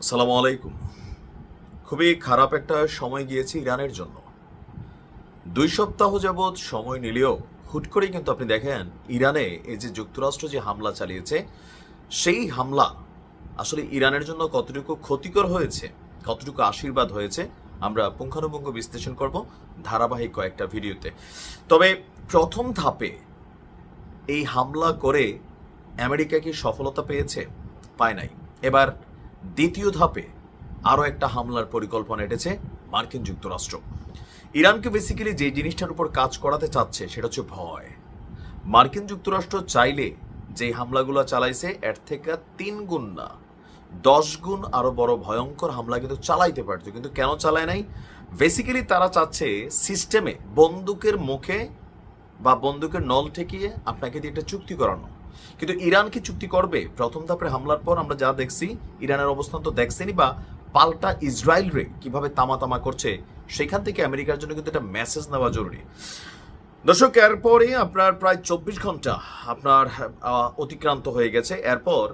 আসসালামু আলাইকুম। খুবই খারাপ একটা সময় গিয়েছে ইরানের জন্য। দুই সপ্তাহ যাবৎ সময় নিলেও হুট করেই কিন্তু আপনি দেখেন ইরানে এই যে যুক্তরাষ্ট্র যে হামলা চালিয়েছে, সেই হামলা আসলে ইরানের জন্য কতটুকু ক্ষতিকর হয়েছে, কতটুকু আশীর্বাদ হয়েছে, আমরা পুঙ্খানুপুঙ্খ বিশ্লেষণ করব ধারাবাহিক কয়েকটা ভিডিওতে। তবে প্রথম ধাপে এই হামলা করে আমেরিকা কি সফলতা পেয়েছে? পায় নাই। এবার দ্বিতীয় ধাপে আরও একটা হামলার পরিকল্পনা এটেছে মার্কিন যুক্তরাষ্ট্র। ইরানকে বেসিক্যালি যে জিনিসটার উপর কাজ করাতে চাচ্ছে সেটা হচ্ছে ভয়। মার্কিন যুক্তরাষ্ট্র চাইলে যে হামলাগুলো চালাইছে, এর থেকে তিন গুণ না, দশ গুণ আরও বড় ভয়ঙ্কর হামলা কিন্তু চালাইতে পারতো কিন্তু কেন চালায় নাই? বেসিক্যালি তারা চাচ্ছে সিস্টেমে বন্দুকের মুখে বা বন্দুকের নল ঠেকিয়ে আপনাকে দিয়ে একটা চুক্তি করানো। কিন্তু ইরান কি চুক্তি করবে? প্রথম ধাপের হামলার পর আমরা যা দেখছি, ইরানের অবস্থান তো দেখছেনি বা পাল্টা ইসরায়েল রে কীভাবে তামা তামা করছে, সেখান থেকে আমেরিকার জন্য কিন্তু একটা মেসেজ নেওয়া জরুরি। দর্শক, এরপরে আপনার প্রায় চব্বিশ ঘণ্টা আপনার অতিক্রান্ত হয়ে গেছে। এরপর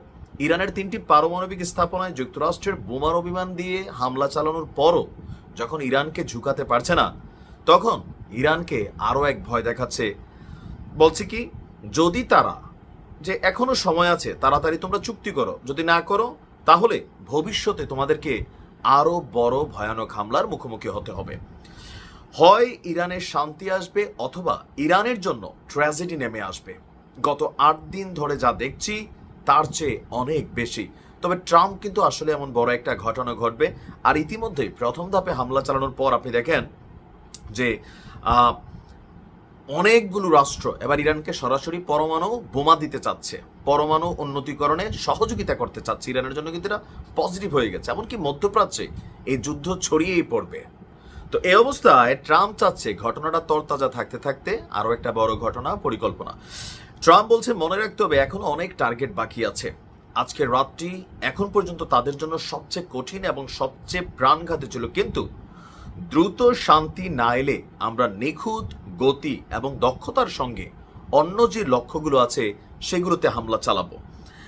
ইরানের তিনটি পারমাণবিক স্থাপনায় যুক্তরাষ্ট্রের বোমার অভিমান দিয়ে হামলা চালানোর পরও যখন ইরানকে ঝুঁকাতে পারছে না, তখন ইরানকে আরও এক ভয় দেখাচ্ছে। বলছে কি, যদি তারা যে এখনও সময় আছে, তাড়াতাড়ি তোমরা চুক্তি করো। যদি না করো, তাহলে ভবিষ্যতে তোমাদেরকে আরও বড় ভয়ানক হামলার মুখোমুখি হতে হবে। হয় ইরানের শান্তি আসবে অথবা ইরানের জন্য ট্র্যাজেডি নেমে আসবে। গত আট দিন ধরে যা দেখছি, তার চেয়ে অনেক বেশি। তবে ট্রাম্প কিন্তু আসলে এমন বড় একটা ঘটনা ঘটবে। আর ইতিমধ্যে প্রথম ধাপে হামলা চালানোর পর আপনি দেখেন যে অনেকগুলো রাষ্ট্র এবার ইরানকে সরাসরি পরমাণু বোমা দিতে চাচ্ছে। পরমাণু উন্নতিকরণে সহযোগিতা করতে চাচ্ছে। ইরানের জন্য কিন্তু এটা পজিটিভ হয়ে গেছে। এমনকি মধ্যপ্রাচ্যে এই যুদ্ধ ছড়িয়েই পড়বে। তো এই অবস্থায় ট্রাম্প চাচ্ছে ঘটনাটা তরতাজা থাকতে থাকতে আরও একটা বড় ঘটনা পরিকল্পনা। ট্রাম্প বলছে, মনে রাখতে হবে, এখনও অনেক টার্গেট বাকি আছে। আজকের রাতটি এখন পর্যন্ত তাদের জন্য সবচেয়ে কঠিন এবং সবচেয়ে প্রাণঘাতী ছিল। কিন্তু দ্রুত শান্তি না এলে আমরা নিখুঁত গতি এবং দক্ষতার সঙ্গে অন্য যে লক্ষ্যগুলো আছে, সেগুলোতে হামলা চালাবো।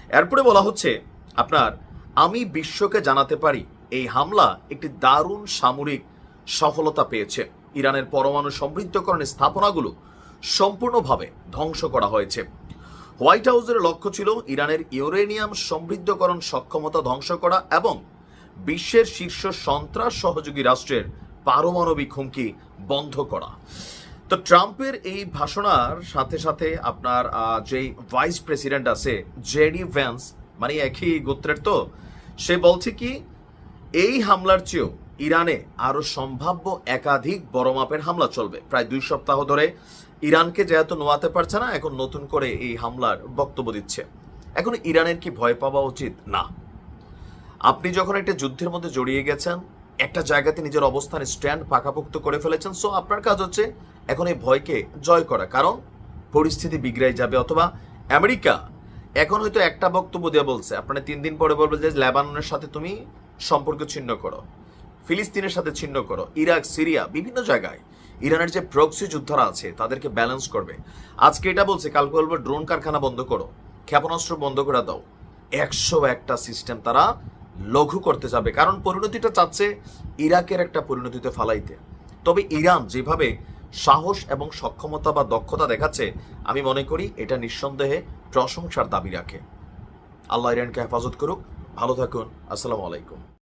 এরপরে বলা হচ্ছে, আপনার, আমি বিশ্বকে জানাতে পারি, এই হামলা একটি দারুণ সামরিক সফলতা পেয়েছে। ইরানের পরমাণু সমৃদ্ধকরণের স্থাপনাগুলো সম্পূর্ণভাবে ধ্বংস করা হয়েছে। হোয়াইট হাউসের লক্ষ্য ছিল ইরানের ইউরেনিয়াম সমৃদ্ধকরণ সক্ষমতা ধ্বংস করা এবং বিশ্বের শীর্ষ সন্ত্রাস সহযোগী রাষ্ট্রের পারমাণবিক হুমকি বন্ধ করা। তো ট্রাম্পের এই ভাষণার সাথে সাথে আপনার যেই ভাইস প্রেসিডেন্ট আছে, জেডি ভ্যান্স মানে একই গোত্রের তো, সে বলছে কি, এই হামলার চেয়েও ইরানে আরও সম্ভাব্য একাধিক বড় মাপের হামলা চলবে। প্রায় দুই সপ্তাহ ধরে ইরানকে যেহেতু নোয়াতে পারছে না, এখন নতুন করে এই হামলার বক্তব্য দিচ্ছে। এখন ইরানের কি ভয় পাওয়া উচিত? না। আপনি যখন একটা যুদ্ধের মধ্যে জড়িয়ে গেছেন একটা জায়গাতে নিজের অবস্থান স্ট্যান্ড পাকাপোক্ত করে ফেলেছেন, সো আপনার কাজ হচ্ছে এখন এই ভয়কে জয় করা। কারণ পরিস্থিতি বিগড়াই যাবে, অথবা আমেরিকা এখন হয়তো একটা বক্তব্য দিয়ে বলছে, আপনারা তিন দিন পরে বলবে যে লেবাননের সাথে তুমি সম্পর্ক ছিন্ন করো, ফিলিস্তিনের সাথে ছিন্ন করো, ইরাক, সিরিয়া, বিভিন্ন জায়গায় ইরানের যে প্রক্সি যোদ্ধারা আছে, তাদেরকে ব্যালেন্স করবে। আজকে এটা বলছে, কালকে বলব ড্রোন কারখানা বন্ধ করো, ক্ষেপণাস্ত্র বন্ধ করে দাও। একশো একটা সিস্টেম তারা লঘু করতে যাবে। কারণ পরিণতিটা চাচ্ছে ইরাকের একটা পরিণতিতে ফালাইতে। তবে ইরান যেভাবে সাহস এবং সক্ষমতা বা দক্ষতা দেখাচ্ছে, আমি মনে করি এটা নিঃসন্দেহে প্রশংসার দাবি রাখে। আল্লাহ ইরানকে হেফাজত করুক। ভালো থাকুন। আসসালামু আলাইকুম।